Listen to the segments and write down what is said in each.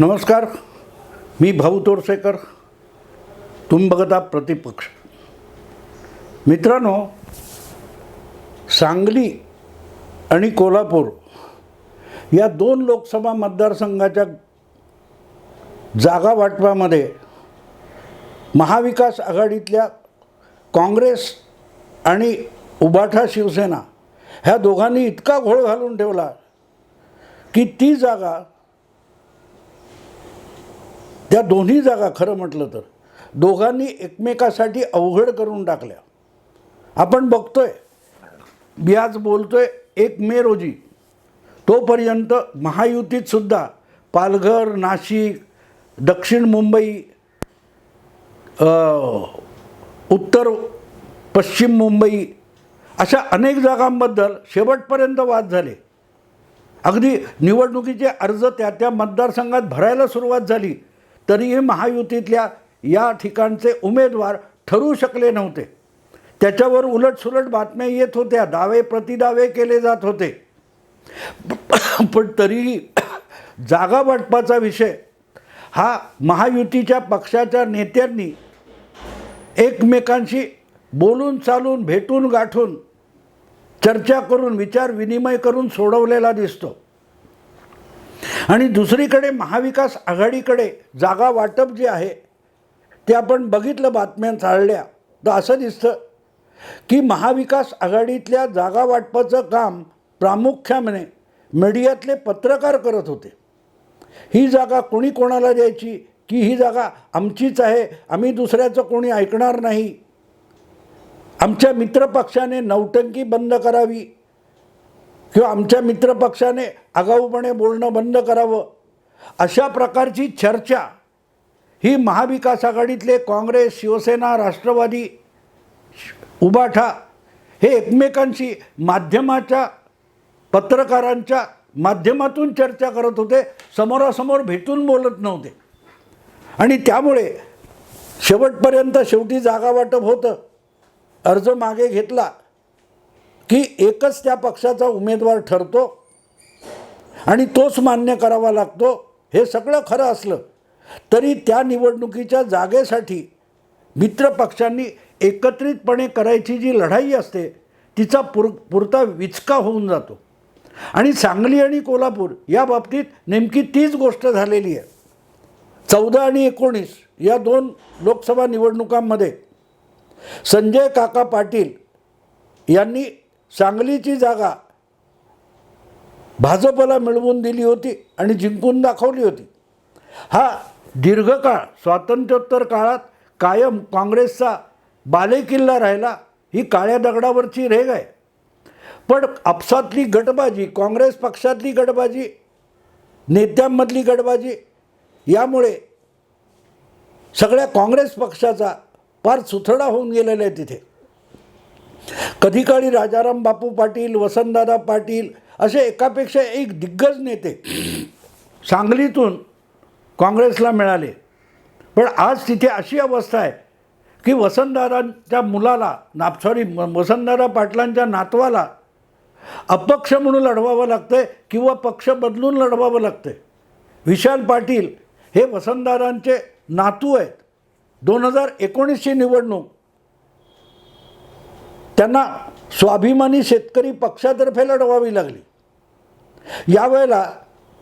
नमस्कार मी भाऊ तोरसेकर तुम्ही बघता प्रतिपक्ष. मित्रांनो सांगली आणि कोल्हापूर या दोन लोकसभा मतदारसंघाच्या जागा वाटपामध्ये महाविकास आघाडीतल्या काँग्रेस आणि उबाठा शिवसेना ह्या दोघांनी इतका घोळ घालून ठेवला की ती जागा त्या दोन्ही जागा खरं म्हटलं तर दोघांनी एकमेकासाठी अवघड करून टाकल्या. आपण बघतोय मी आज बोलतोय एक मे रोजी. तोपर्यंत महायुतीत सुद्धा पालघर नाशिक दक्षिण मुंबई उत्तर पश्चिम मुंबई अशा अनेक जागांबद्दल शेवटपर्यंत वाद झाले. अगदी निवडणुकीचे अर्ज त्या त्या मतदारसंघात भरायला सुरुवात झाली. तरीही महायुतीतल्या या ठिकाणचे उमेदवार ठरू शकले नव्हते. त्याच्यावर उलटसुलट बातम्या येत होत्या दावे प्रतिदावे केले जात होते. पण तरीही जागा वाटपाचा विषय हा महायुतीच्या पक्षाच्या नेत्यांनी एकमेकांशी बोलून चालून भेटून गाठून चर्चा करून विचार विनिमय करून सोडवलेला दिसतो. आणि दुसरीकडे महाविकास आघाडीकडे जागा वाटप जे आहे ते आपण बघितलं बातम्या चालल्या. तर असं दिसतं की महाविकास आघाडीतल्या जागा वाटपाचं काम प्रामुख्याने मीडियातले पत्रकार करत होते. ही जागा कोणी कोणाला द्यायची? की ही जागा आमचीच आहे? आम्ही दुसऱ्याचं कोणी ऐकणार नाही? आमच्या मित्रपक्षाने नौटंकी बंद करावी. किंवा आमच्या मित्रपक्षाने आगाऊपणे बोलणं बंद करावं. अशा प्रकारची चर्चा ही महाविकास आघाडीतले काँग्रेस शिवसेना राष्ट्रवादी उबाठा हे एकमेकांशी माध्यमाच्या पत्रकारांच्या माध्यमातून चर्चा करत होते. समोरासमोर भेटून बोलत नव्हते. आणि त्यामुळे शेवटपर्यंत शेवटी जागा वाटप होतं. अर्ज मागे घेतला. की एकच त्या पक्षाचा उमेदवार ठरतो आणि तोच मान्य करावा लागतो हे सगळं खरं असलं तरी त्या निवडणुकीच्या जागेसाठी मित्रपक्षांनी एकत्रितपणे करायची जी लढाई असते तिचा पुर पुरता विचका होऊन जातो. आणि सांगली आणि कोल्हापूर या बाबतीत नेमकी तीच गोष्ट झालेली आहे. चौदा आणि एकोणीस या दोन लोकसभा निवडणुकांमध्ये संजय काका पाटील यांनी सांगलीची जागा भाजपला मिळवून दिली होती आणि जिंकून दाखवली होती. हा दीर्घकाळ स्वातंत्र्योत्तर काळात कायम काँग्रेसचा बालेकिल्ला राहिला ही काळ्या दगडावरची रेग आहे. पण आपसातली गटबाजी काँग्रेस पक्षातली गटबाजी नेत्यांमधली गटबाजी यामुळे सगळ्या काँग्रेस पक्षाचा फार सुथडा होऊन गेलेला आहे तिथे. कधी काळी राजाराम बापू पाटील वसंतदादा पाटील असे एकापेक्षा एक दिग्गज नेते सांगलीतून काँग्रेसला मिळाले. पण आज तिथे अशी अवस्था आहे की वसंतदादांच्या मुलाला ना सॉरी वसंतदादा पाटलांच्या नातवाला अपक्ष म्हणून लढवावं लागतंय किंवा पक्ष बदलून लढवावं लागतंय. विशाल पाटील हे वसंतदादांचे नातू आहेत. दोन हजार एकोणीसची निवडणूक त्यांना स्वाभिमानी शेतकरी पक्षातर्फे लढवावी लागली. यावेळेला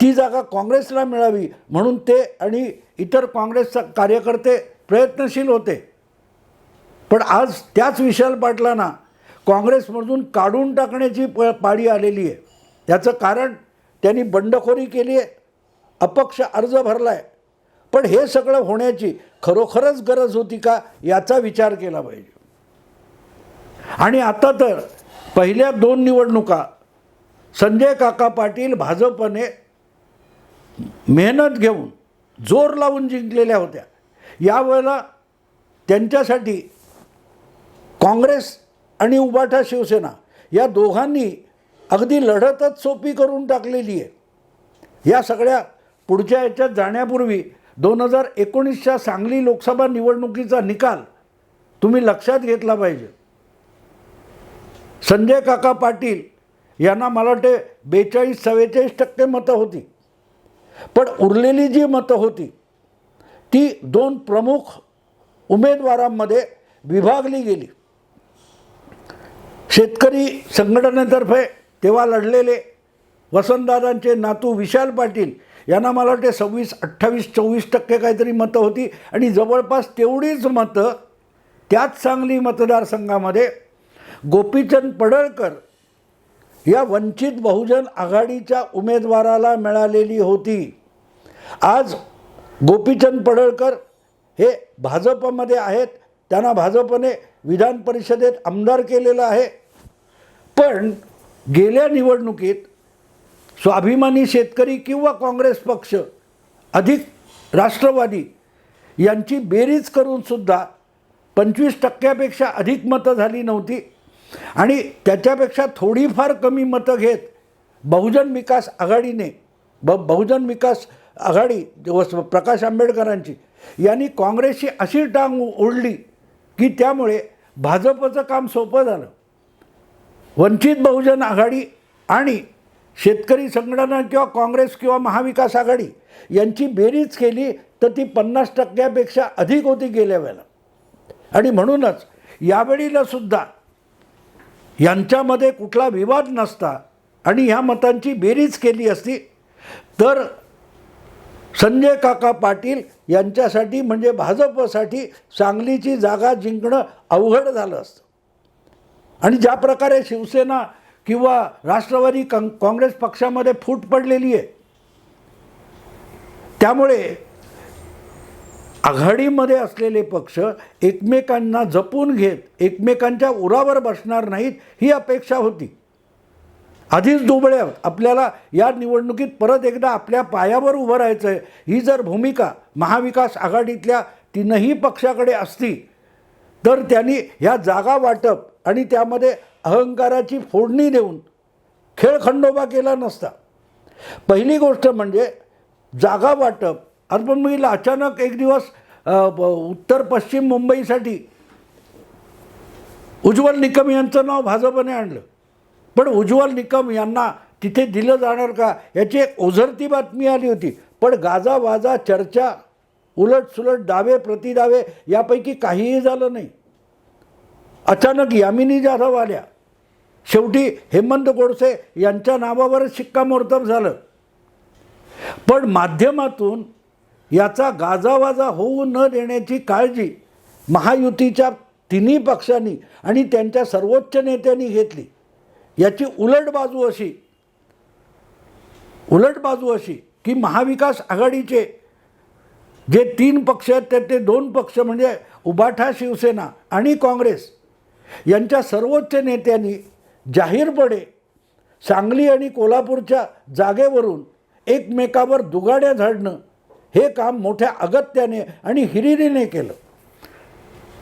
ती जागा काँग्रेसला मिळावी म्हणून ते आणि इतर काँग्रेसचा कार्यकर्ते प्रयत्नशील होते. पण आज त्याच विशाल पाटलांना काँग्रेसमधून काढून टाकण्याची प पाळी आलेली आहे. याचं कारण त्यांनी बंडखोरी केली आहे. अपक्ष अर्ज भरला आहे पण हे सगळं होण्याची खरोखरच गरज होती का याचा विचार केला पाहिजे. आणि आता तर पहिल्या दोन निवडणुका संजय काका पाटील भाजपने मेहनत घेऊन जोर लावून जिंकलेल्या होत्या. यावेळेला त्यांच्यासाठी काँग्रेस आणि उबाठा शिवसेना या दोघांनी अगदी लढतच सोपी करून टाकलेली आहे. या सगळ्या पुढच्या याच्यात जाण्यापूर्वी दोन हजार एकोणीसच्या सांगली लोकसभा निवडणुकीचा निकाल तुम्ही लक्षात घेतला पाहिजे. संजय काका पाटील यांना मला वाटते बेचाळीस चव्वेचाळीस टक्के मतं होती. पण उरलेली जी मतं होती ती दोन प्रमुख उमेदवारांमध्ये विभागली गेली. शेतकरी संघटनेतर्फे तेव्हा लढलेले वसंतदादांचे नातू विशाल पाटील यांना मला वाटते सव्वीस अठ्ठावीस चोवीस टक्के काहीतरी मतं होती. आणि जवळपास तेवढीच मतं त्याच सांगली मतदारसंघामध्ये गोपीचंद पडळकर या वंचित बहुजन आघाडीच्या उमेदवाराला मिळालेली होती. आज गोपीचंद पडळकर हे भाजपमध्ये आहेत. त्यांना भाजपने विधान परिषदेत आमदार केलेलं आहे. पण गेल्या निवडणुकीत स्वाभिमानी शेतकरी किंवा काँग्रेस पक्ष अधिक राष्ट्रवादी यांची बेरीज करूनसुद्धा पंचवीस टक्क्यापेक्षा अधिक मतं झाली नव्हती. आणि त्याच्यापेक्षा थोडीफार कमी मतं घेत बहुजन विकास आघाडीने ब बहुजन विकास आघाडी व प्रकाश आंबेडकरांची यांनी काँग्रेसची अशी टांग ओढली की त्यामुळे भाजपचं काम सोपं झालं. वंचित बहुजन आघाडी आणि शेतकरी संघटना किंवा काँग्रेस किंवा महाविकास आघाडी यांची बेरीज केली तर ती पन्नास टक्क्यापेक्षा अधिक होती गेल्या वेळेला. आणि म्हणूनच यावेळीला सुद्धा यांच्यामध्ये कुठला विवाद नसता आणि ह्या मतांची बेरीज केली असती तर संजय काका पाटील यांच्यासाठी म्हणजे भाजपसाठी सांगलीची जागा जिंकणं अवघड झालं असतं. आणि ज्या प्रकारे शिवसेना किंवा राष्ट्रवादी काँ काँग्रेस पक्षामध्ये फूट पडलेली आहे त्यामुळे आघाडीमध्ये असलेले पक्ष एकमेकांना जपून घेत एकमेकांच्या उरावर बसणार नाहीत ही अपेक्षा होती. आधीच दुबळ्या आपल्याला या निवडणुकीत परत एकदा आपल्या पायावर उभं राहायचं आहे ही जर भूमिका महाविकास आघाडीतल्या तीनही पक्षाकडे असती तर त्यांनी ह्या जागा वाटप आणि त्यामध्ये अहंकाराची फोडणी देऊन खेळ खंडोबा केला नसता. पहिली गोष्ट म्हणजे जागा वाटप आज पण मी अचानक एक दिवस ब- उत्तर पश्चिम मुंबईसाठी उज्ज्वल निकम यांचं नाव भाजपने आणलं. पण उज्ज्वल निकम यांना तिथे दिलं जाणार का याची एक ओझरती बातमी आली होती. पण गाजावाजा चर्चा उलटसुलट दावे प्रतिदावे यापैकी काहीही झालं नाही. अचानक यामिनी जाधव आल्या. शेवटी हेमंत गोडसे यांच्या नावावरच शिक्कामोर्तब झालं. पण माध्यमातून याचा गाजावाजा होऊ न देण्याची काळजी महायुतीच्या तिन्ही पक्षांनी आणि त्यांच्या सर्वोच्च नेत्यांनी घेतली. याची उलट बाजू अशी उलट बाजू अशी की महाविकास आघाडीचे जे तीन पक्ष आहेत त्यातले दोन पक्ष म्हणजे उबाठा शिवसेना आणि काँग्रेस यांच्या सर्वोच्च नेत्यांनी जाहीरपणे सांगली आणि कोल्हापूरच्या जागेवरून एकमेकावर दुगाड्या झाडणं हे काम मोठ्या अगत्याने आणि हिरिरीने केलं.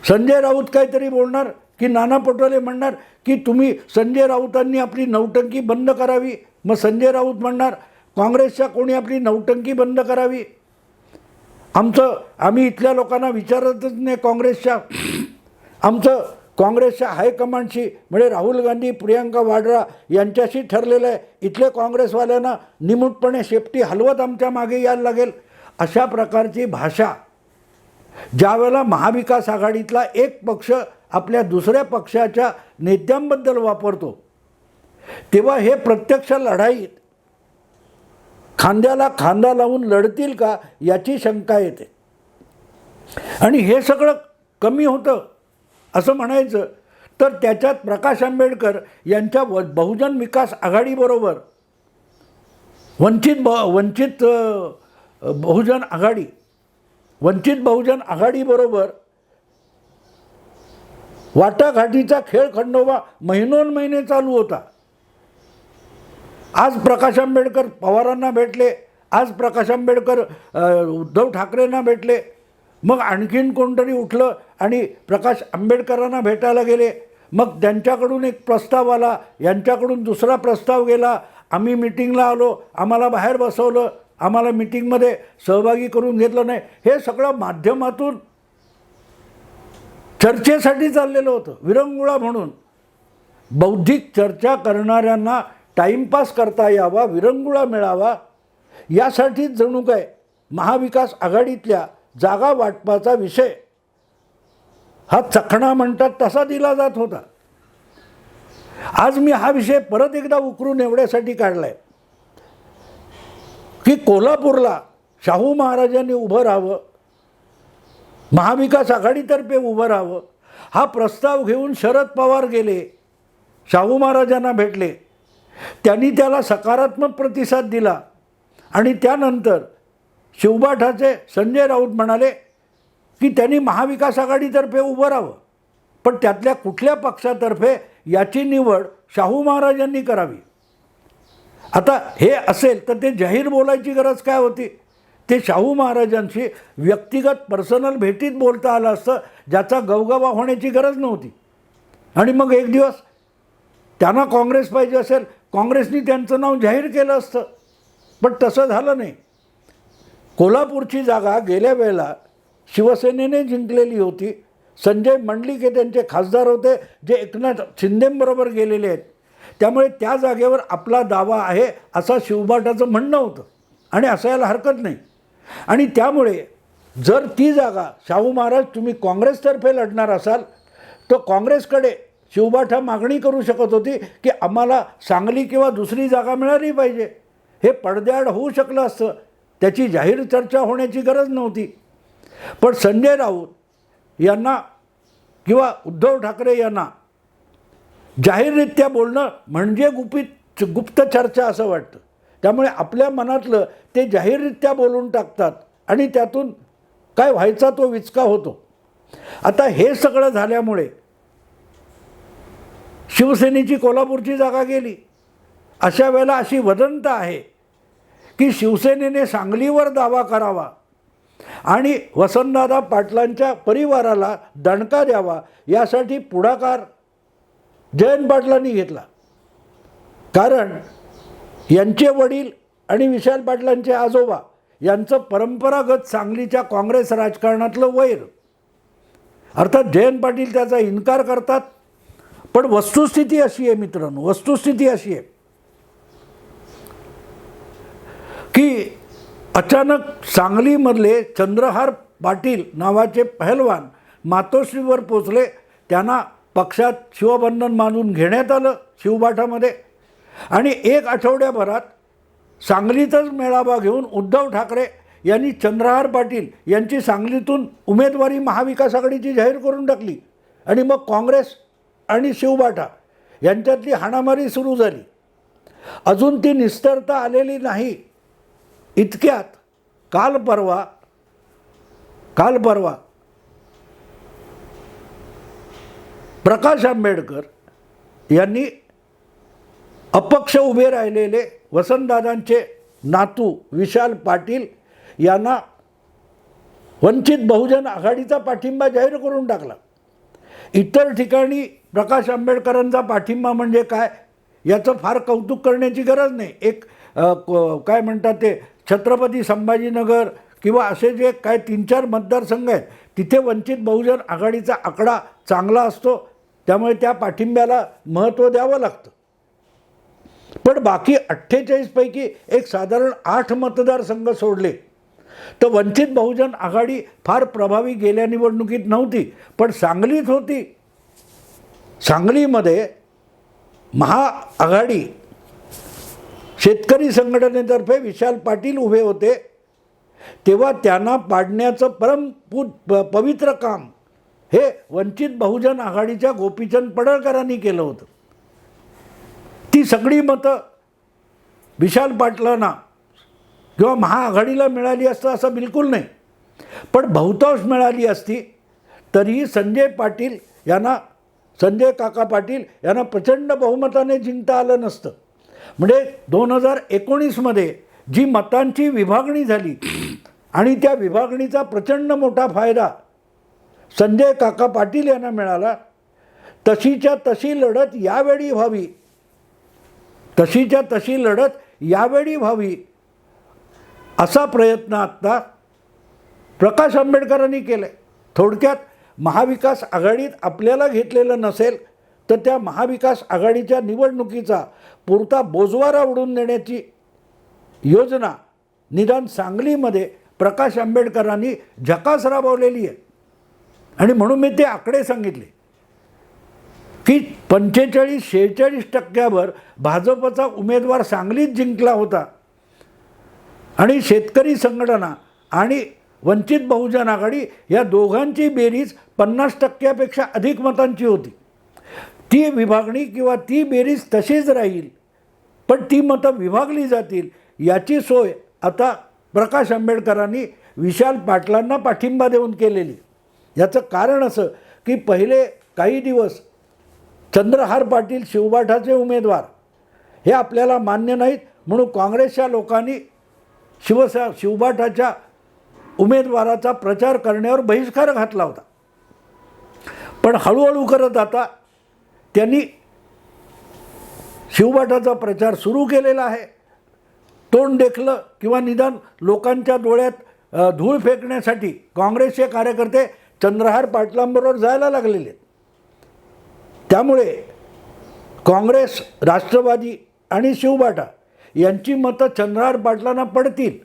संजय राऊत काहीतरी बोलणार की नाना पटोले म्हणणार की तुम्ही संजय राऊतांनी आपली नौटंकी बंद करावी. मग संजय राऊत म्हणणार काँग्रेसच्या कोणी आपली नौटंकी बंद करावी? आमचं आम्ही इथल्या लोकांना विचारतच नाही काँग्रेसच्या. आमचं काँग्रेसच्या हायकमांडशी म्हणजे राहुल गांधी प्रियांका वाड्रा यांच्याशी ठरलेलं आहे. इथले काँग्रेसवाल्यांना निमूटपणे शेपटी हलवत आमच्या मागे यायला लागेल. अशा प्रकारची भाषा ज्यावेळेला महाविकास आघाडीतला एक पक्ष आपल्या दुसऱ्या पक्षाच्या नेत्यांबद्दल वापरतो तेव्हा हे प्रत्यक्ष लढाईत खांद्याला खांदा लावून लढतील का याची शंका येते. आणि हे सगळं कमी होतं असं म्हणायचं तर त्याच्यात प्रकाश आंबेडकर यांच्या व बहुजन विकास आघाडीबरोबर वंचित ब वंचित बहुजन आघाडी वंचित बहुजन आघाडीबरोबर वाटाघाटीचा खेळ खंडोबा महिनोन महिने चालू होता. आज प्रकाश आंबेडकर पवारांना भेटले आज प्रकाश आंबेडकर उद्धव ठाकरेंना भेटले. मग आणखीन कोणतरी उठलं आणि प्रकाश आंबेडकरांना भेटायला गेले. मग त्यांच्याकडून एक प्रस्ताव आला यांच्याकडून दुसरा प्रस्ताव गेला. आम्ही मिटिंगला आलो आम्हाला बाहेर बसवलं. आम्हाला मिटिंगमध्ये सहभागी करून घेतलं नाही. हे सगळं माध्यमातून चर्चेसाठी चाललेलं होतं. विरंगुळा म्हणून. बौद्धिक चर्चा करणाऱ्यांना टाईमपास करता यावा विरंगुळा मिळावा यासाठीच जणू काय महाविकास आघाडीतल्या जागा वाटपाचा विषय. हा चखणा म्हणतात तसा दिला जात होता. आज मी हा विषय परत एकदा उकरून एवढ्यासाठी काढला आहे की कोल्हापूरला शाहू महाराजांनी उभं राहावं महाविकास आघाडीतर्फे उभं राहावं हा प्रस्ताव घेऊन शरद पवार गेले शाहू महाराजांना भेटले. त्यांनी त्याला सकारात्मक प्रतिसाद दिला आणि त्यानंतर शिवबाठाचे संजय राऊत म्हणाले की त्यांनी महाविकास आघाडीतर्फे उभं राहावं पण त्यातल्या कुठल्या पक्षातर्फे याची निवड शाहू महाराजांनी करावी. आता हे असेल तर ते जाहीर बोलायची गरज काय होती? ते शाहू महाराजांशी व्यक्तिगत पर्सनल भेटीत बोलता आलं असतं ज्याचा गवगवा होण्याची गरज नव्हती. आणि मग एक दिवस त्यांना काँग्रेस पाहिजे असेल काँग्रेसनी त्यांचं नाव जाहीर केलं असतं. पण तसं झालं नाही. कोल्हापूरची जागा गेल्या वेळेला शिवसेनेने जिंकलेली होती. संजय मंडलिक हे त्यांचे खासदार होते जे एकनाथ शिंदेंबरोबर गेलेले आहेत. त्यामुळे त्या जागेवर आपला दावा आहे असं शिवबाटाचं म्हणणं होतं. आणि असायला हरकत नाही. आणि त्यामुळे जर ती जागा शाहू महाराज तुम्ही काँग्रेसतर्फे लढणार असाल तर काँग्रेसकडे शिवबाठा मागणी करू शकत होती की आम्हाला सांगली किंवा दुसरी जागा मिळाली पाहिजे. हे पडद्याआड होऊ शकलं असतं. त्याची जाहीर चर्चा होण्याची गरज नव्हती. पण संजय राऊत यांना किंवा उद्धव ठाकरे यांना जाहीररित्या बोलणं म्हणजे गुपित गुप्त चर्चा असं वाटतं. त्यामुळे आपल्या मनातलं ते जाहीररित्या बोलून टाकतात आणि त्यातून काय व्हायचा तो विचका होतो. आता हे सगळं झाल्यामुळे शिवसेनेची कोल्हापूरची जागा गेली. अशा वेळेला अशी वदंत आहे की शिवसेनेने सांगलीवर दावा करावा आणि वसंतदादा पाटलांच्या परिवाराला दणका द्यावा यासाठी पुढाकार जयंत पाटलांनी घेतला. कारण यांचे वडील आणि विशाल पाटलांचे आजोबा यांचं परंपरागत सांगलीच्या काँग्रेस राजकारणातलं वैर. अर्थात जयंत पाटील त्याचा इन्कार करतात पण वस्तुस्थिती अशी आहे मित्रांनो वस्तुस्थिती अशी आहे की अचानक सांगलीमधले चंद्रहार पाटील नावाचे पहलवान मातोश्रीवर पोचले त्यांना पक्षात शिवबंधन मानून घेण्यात आलं शिवबाठामध्ये आणि एक आठवड्याभरात सांगलीतच मेळावा घेऊन उद्धव ठाकरे यांनी चंद्रहार पाटील यांची सांगलीतून उमेदवारी महाविकास आघाडीची जाहीर करून टाकली. आणि मग काँग्रेस आणि शिवबाठा यांच्यातली हाणामारी सुरू झाली. अजून ती निस्तरता आलेली नाही. इतक्यात काल परवा काल परवा प्रकाश आंबेडकर यांनी अपक्ष उभे राहिलेले वसंतदादांचे नातू विशाल पाटील यांना वंचित बहुजन आघाडीचा पाठिंबा जाहीर करून टाकला. इतर ठिकाणी प्रकाश आंबेडकरांचा पाठिंबा म्हणजे काय? याचं फार कौतुक करण्याची गरज नाही. एक काय म्हणतात ते छत्रपती संभाजीनगर किंवा असे जे काय तीन चार मतदारसंघ आहेत तिथे वंचित बहुजन आघाडीचा आकडा चांगला असतो. त्यामुळे त्या पाठिंब्याला महत्त्व द्यावं लागतं. पण बाकी अठ्ठेचाळीसपैकी एक साधारण आठ मतदारसंघ सोडले तर वंचित बहुजन आघाडी फार प्रभावी गेल्या निवडणुकीत नव्हती पण सांगलीच होती. सांगलीमध्ये महाआघाडी शेतकरी संघटनेतर्फे विशाल पाटील उभे होते तेव्हा त्यांना पाडण्याचं परमपुत प- पवित्र काम हे वंचित बहुजन आघाडीच्या गोपीचंद पडळकरांनी केलं होतं. ती सगळी मतं विशाल पाटलांना किंवा महाआघाडीला मिळाली असतं असं बिलकुल नाही. पण बहुतांश मिळाली असती तरीही संजय पाटील यांना संजय काका पाटील यांना प्रचंड बहुमताने जिंकता आलं नसतं. म्हणजे दोन हजार एकोणीसमध्ये जी मतांची विभागणी झाली आणि त्या विभागणीचा प्रचंड मोठा फायदा संजय काका पाटील यांना मिळाला. तशीच्या तशी लढत यावेळी व्हावी. तशीच्या तशी लढत यावेळी व्हावी असा प्रयत्न आत्ता प्रकाश आंबेडकरांनी केले आहे थोडक्यात महाविकास आघाडीत आपल्याला घेतलेलं नसेल तर त्या महाविकास आघाडीच्या निवडणुकीचा पुरता बोजवारा उडून देण्याची योजना निदान सांगलीमध्ये प्रकाश आंबेडकरांनी झकास राबवलेली आहे. आणि म्हणून मी ते आकडे सांगितले. की पंचेचाळीस शेहेचाळीस टक्क्यावर भाजपचा उमेदवार सांगलीत जिंकला होता. आणि शेतकरी संघटना आणि वंचित बहुजन आघाडी या दोघांची बेरीज पन्नास टक्क्यापेक्षा अधिक मतांची होती. ती विभागणी किंवा ती बेरीज तशीच राहील पण ती मतं विभागली जातील याची सोय आता प्रकाश आंबेडकरांनी विशाल पाटलांना पाठिंबा देऊन केलेली. याचं कारण असं की पहिले काही दिवस चंद्रहार पाटील शिवबाठाचे उमेदवार हे आपल्याला मान्य नाहीत. म्हणून काँग्रेसच्या लोकांनी शिवसा शिवबाठाच्या उमेदवाराचा प्रचार करण्यावर बहिष्कार घातला होता. पण हळूहळू करत आता त्यांनी शिवबाठाचा प्रचार सुरू केलेला आहे. तोंड देखलं किंवा निदान लोकांच्या डोळ्यात धूळ फेकण्यासाठी काँग्रेसचे कार्यकर्ते चंद्रहार पाटलांबरोबर जायला लागलेले. आहेत. त्यामुळे काँग्रेस राष्ट्रवादी आणि शिवबाटा यांची मतं चंद्रहार पाटलांना पडतील.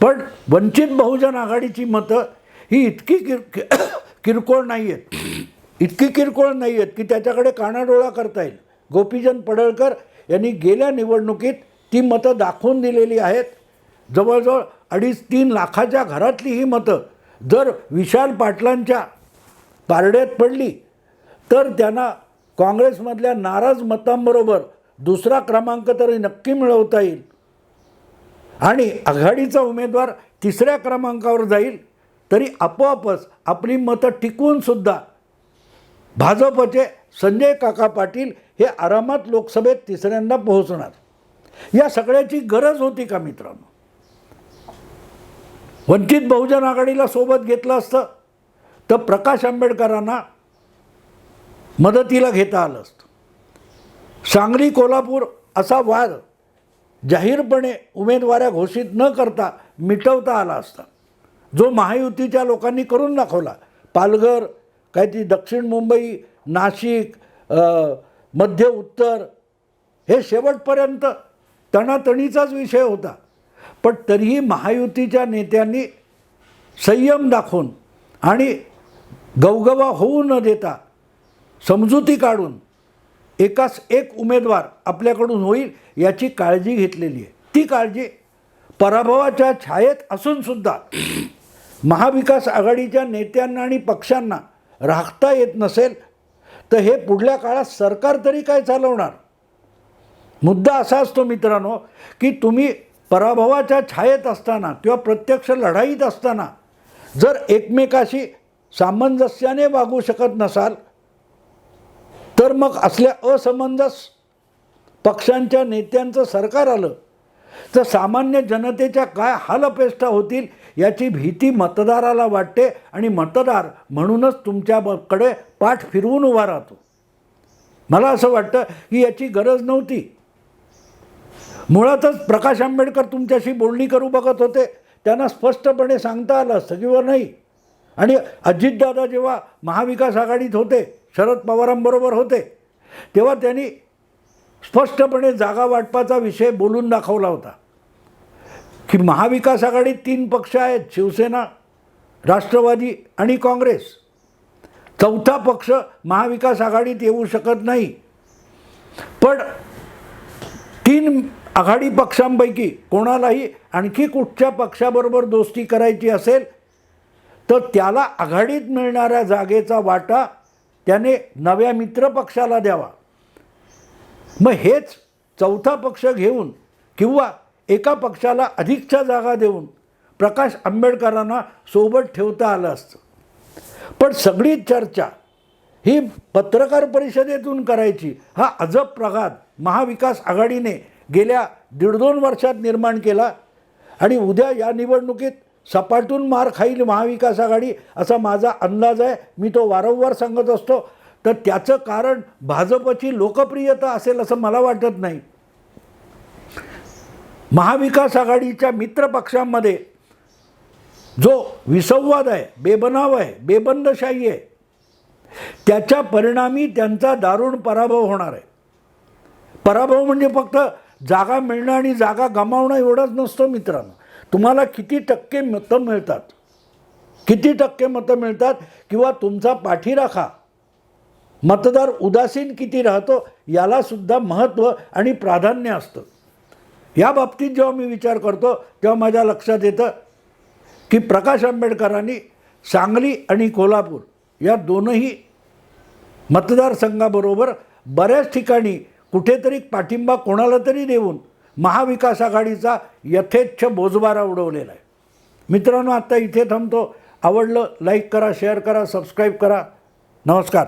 पण वंचित बहुजन आघाडीची मतं ही इतकी किर किरकोळ नाही आहेत इतकी किरकोळ नाही आहेत की त्याच्याकडे कानाडोळा करता येईल. गोपीचंद पडळकर यांनी गेल्या निवडणुकीत ती मतं दाखवून दिलेली आहेत. जवळजवळ अडीच तीन लाखाच्या घरातली ही मतं जर विशाल पाटलांच्या पारड्यात पडली तर त्यांना काँग्रेसमधल्या नाराज मतांबरोबर दुसरा क्रमांक तरी नक्की मिळवता येईल. आणि आघाडीचा उमेदवार तिसऱ्या क्रमांकावर जाईल तरी आपोआपच आपली मतं टिकवूनसुद्धा भाजपचे संजय काका पाटील हे आरामात लोकसभेत तिसऱ्यांदा पोहोचणार. या सगळ्याची गरज होती का मित्रांनो? वंचित बहुजन आघाडीला सोबत घेतलं असतं तर प्रकाश आंबेडकरांना मदतीला घेता आलं असतं. सांगली कोल्हापूर असा वाद जाहीरपणे उमेदवाऱ्या घोषित न करता मिटवता आला असता. जो महायुतीच्या लोकांनी करून दाखवला. पालघर काय ती दक्षिण मुंबई नाशिक मध्य उत्तर हे शेवटपर्यंत तणातणीचाच विषय होता. पण तरीही महायुतीच्या नेत्यांनी संयम दाखवून आणि गवगवा होऊ न देता समजुती काढून एकाच एक उमेदवार आपल्याकडून होईल याची काळजी घेतलेली आहे. ती काळजी पराभवाच्या छायेत असूनसुद्धा महाविकास आघाडीच्या नेत्यांना आणि पक्षांना राखता येत नसेल तर हे पुढल्या काळात सरकार तरी काय चालवणार? मुद्दा असा असतो मित्रांनो की तुम्ही पराभवाच्या छायेत असताना किंवा प्रत्यक्ष लढाईत असताना जर एकमेकाशी सामंजस्याने वागू शकत नसाल तर मग असल्या असमंजस पक्षांच्या नेत्यांचं सरकार आलं तर सामान्य जनतेच्या काय हालअपेष्टा होतील याची भीती मतदाराला वाटते आणि मतदार म्हणूनच तुमच्याकडे पाठ फिरवून उभा राहतो. मला असं वाटतं की याची गरज नव्हती. मुळातच प्रकाश आंबेडकर तुमच्याशी बोलणी करू बघत होते. त्यांना स्पष्टपणे सांगता आलं असतं किंवा नाही. आणि अजितदादा जेव्हा महाविकास आघाडीत होते शरद पवारांबरोबर होते तेव्हा त्यांनी स्पष्टपणे जागा वाटपाचा विषय बोलून दाखवला होता. की महाविकास आघाडीत तीन पक्ष आहेत शिवसेना राष्ट्रवादी आणि काँग्रेस. चौथा पक्ष महाविकास आघाडीत येऊ शकत नाही. पण तीन आघाडी पक्षांपैकी कोणालाही आणखी कुठच्या पक्षाबरोबर दोस्ती करायची असेल तर त्याला आघाडीत मिळणाऱ्या जागेचा वाटा त्याने नव्या मित्र पक्षाला द्यावा. मग हेच चौथा पक्ष घेऊन किंवा एका पक्षाला अधिकच्या जागा देऊन प्रकाश आंबेडकरांना सोबत ठेवता आलं असतं. पण सगळी चर्चा ही पत्रकार परिषदेतून करायची हा अजब प्रघात महाविकास आघाडीने गेल्या दीड दोन वर्षात निर्माण केला आणि उद्या या निवडणुकीत सपाटून मार खाईल महाविकास आघाडी असा माझा अंदाज आहे. मी तो वारंवार सांगत असतो. तर त्याचं कारण भाजपची लोकप्रियता असेल असं मला वाटत नाही. महाविकास आघाडीच्या मित्रपक्षांमध्ये जो विसंवाद आहे बेबनाव आहे बेबंदशाही आहे त्याच्या परिणामी त्यांचा दारुण पराभव होणार आहे. पराभव म्हणजे फक्त जागा मिळणं आणि जागा गमावणं एवढंच नसतं मित्रांनो. तुम्हाला किती टक्के मतं मिळतात? किती टक्के मतं मिळतात? किंवा तुमचा पाठीराखा मतदार उदासीन किती राहतो यालासुद्धा महत्त्व आणि प्राधान्य असतं. या बाबतीत जेव्हा मी विचार करतो तेव्हा माझ्या लक्षात येतं की प्रकाश आंबेडकरांनी सांगली आणि कोल्हापूर या दोनही मतदारसंघाबरोबर बऱ्याच ठिकाणी कुठेतरी पाठिंबा कोणाला तरी देऊन महाविकास आघाडीचा यथेच्छ बोजबारा उडवलेला आहे. मित्रांनो आत्ता इथे थांबतो. आवडलं लाईक करा शेअर करा सबस्क्राईब करा. नमस्कार.